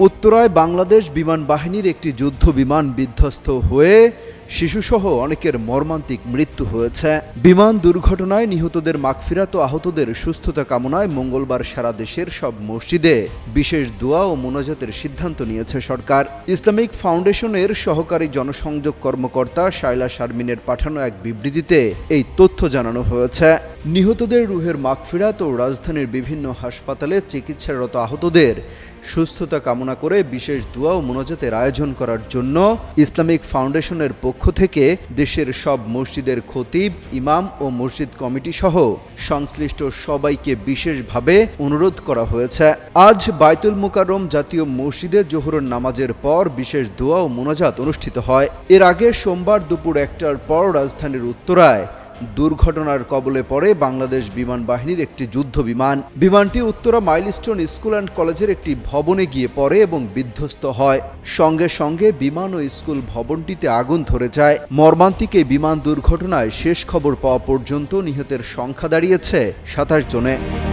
উত্তরায় বাংলাদেশ বিমান বাহিনীর একটি যুদ্ধ বিমান বিধ্বস্ত হয়ে শিশুসহ অনেকের মর্মান্তিক মৃত্যু হয়েছে। বিমান দুর্ঘটনায় নিহতদের মাগফিরাত ও আহতদের সুস্থতা কামনায় মঙ্গলবার সারা দেশের সব মসজিদে বিশেষ দোয়া ও মোনাজাতের সিদ্ধান্ত নিয়েছে সরকার। ইসলামিক ফাউন্ডেশনের সহকারী জনসংযোগ কর্মকর্তা শাইলা শারমিনের পাঠানো এক বিবৃতিতে এই তথ্য জানানো হয়েছে। নিহতদের রুহের মাগফিরাত ও রাজধানীর বিভিন্ন হাসপাতালে চিকিৎসারত আহতদের সুস্থতা কামনা করে বিশেষ দোয়া ও মোনাজাতের আয়োজন করার জন্য ইসলামিক ফাউন্ডেশনের পক্ষ থেকে দেশের সব মসজিদের খতিব, ইমাম ও মসজিদ কমিটি সহ সংশ্লিষ্ট সবাইকে বিশেষভাবে অনুরোধ করা হয়েছে। আজ বাইতুল মুকাররম জাতীয় মসজিদে জোহরের নামাজের পর বিশেষ দোয়া ও মোনাজাত অনুষ্ঠিত হয়। এর আগে সোমবার দুপুর একটার পর রাজধানীর উত্তরায় দুর্ঘটনার কবলে পড়ে বাংলাদেশ বিমান বাহিনীর একটি যুদ্ধ বিমান। বিমানটি উত্তরা মাইলস্টোন স্কুল অ্যান্ড কলেজের একটি ভবনে গিয়ে পড়ে এবং বিধ্বস্ত হয়। সঙ্গে সঙ্গে বিমান ও স্কুল ভবনটিতে আগুন ধরে যায়। মর্মান্তিকে বিমান দুর্ঘটনায় শেষ খবর পাওয়া পর্যন্ত নিহতের সংখ্যা দাঁড়িয়েছে সাতাশ জনে।